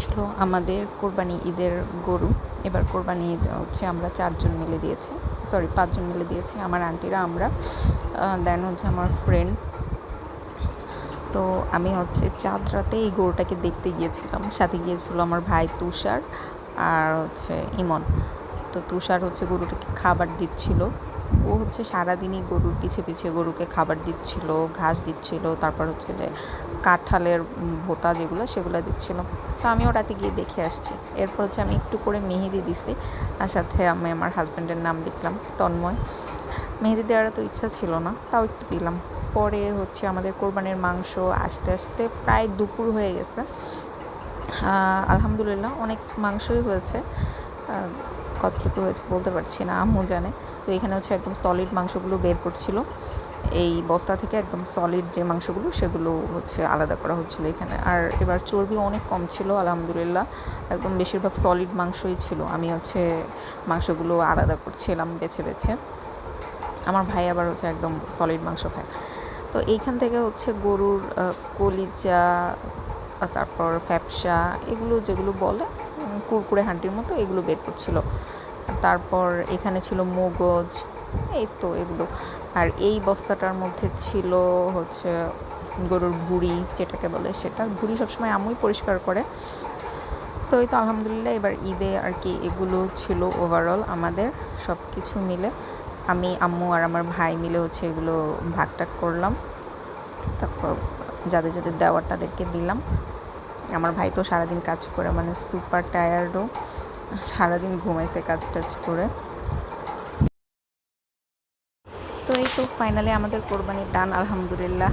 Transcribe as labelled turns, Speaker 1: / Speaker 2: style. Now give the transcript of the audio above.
Speaker 1: ছিল আমাদের কোরবানি ঈদের গরু। এবার কোরবানি ঈদ হচ্ছে আমরা চারজন মিলে দিয়েছি। সরি পাঁচজন মিলে দিয়েছি, আমার আন্টিরা, আমরা। দেন হচ্ছে আমার ফ্রেন্ড তো আমি হচ্ছে চাঁদ রাতে এই গরুটাকে দেখতে গিয়েছিলাম। সাথে গিয়েছিল আমার ভাই তুষার আর হচ্ছে ইমন। তো তুষার হচ্ছে গরুটাকে খাবার দিচ্ছিল। ও হচ্ছে সারাদিনই গরুর পিছে পিছে গরুকে খাবার দিচ্ছিল, ঘাস দিচ্ছিল, তারপর হচ্ছে যে কাঁঠালের ভোতা যেগুলো সেগুলো দিচ্ছিল। তো আমিও রাতে গিয়ে দেখে আসছি। এরপর হচ্ছে আমি একটু করে মেহেদি দিছি আর সাথে আমি আমার হাজব্যান্ডের নাম লিখলাম, তন্ময়। মেহেদি দেওয়ার তো ইচ্ছা ছিল না, তাও একটু দিলাম। পরে হচ্ছে আমাদের কোরবানির মাংস আস্তে আস্তে প্রায় দুপুর হয়ে গেছে। আলহামদুলিল্লাহ অনেক মাংসই হয়েছে। কতটুকু হয়েছে বলতে পারছি না, আম্মু জানে। তো এখানে হচ্ছে একদম সলিড মাংসগুলো বের করছিল। এই বস্তা থেকে একদম সলিড যে মাংসগুলো, সেগুলো হচ্ছে আলাদা করা হচ্ছিল এখানে। আর এবার চর্বি অনেক কম ছিল, আলহামদুলিল্লাহ। একদম বেশিরভাগ সলিড মাংসই ছিল। আমি হচ্ছে মাংসগুলো আলাদা করছিলাম বেছে বেছে। আমার ভাই আবার হচ্ছে একদম সলিড মাংস খায়। তো এইখান থেকে হচ্ছে গরুর কলিজা, তারপর ফ্যাপসা, এগুলো যেগুলো বলে কুরকুরে হাঁটির মতো এগুলো বের করছিল। তারপর এখানে ছিল মগজ, এই তো এগুলো। আর এই বস্তাটার মধ্যে ছিল হচ্ছে গরুর ভুড়ি, যেটাকে বলে সেটা। ভুড়ি সবসময় আমুই পরিষ্কার করে। তো এই তো আলহামদুলিল্লাহ এবার ঈদে আর কি এগুলো ছিল ওভারঅল আমাদের সব কিছু মিলে। আমি, আম্মু আর আমার ভাই মিলে হচ্ছে এগুলো ভাগ টাগ করলাম। তারপর যাদের যাদের দেওয়ার তাদেরকে দিলাম। আমার ভাই তো সারাদিন কাজ করে মানে সুপার টায়ার্ডও সারাদিন ঘুমাইছে কাজ টাজ করে। তো এই তো ফাইনালি আমাদের কোরবানির ডান আলহামদুলিল্লাহ।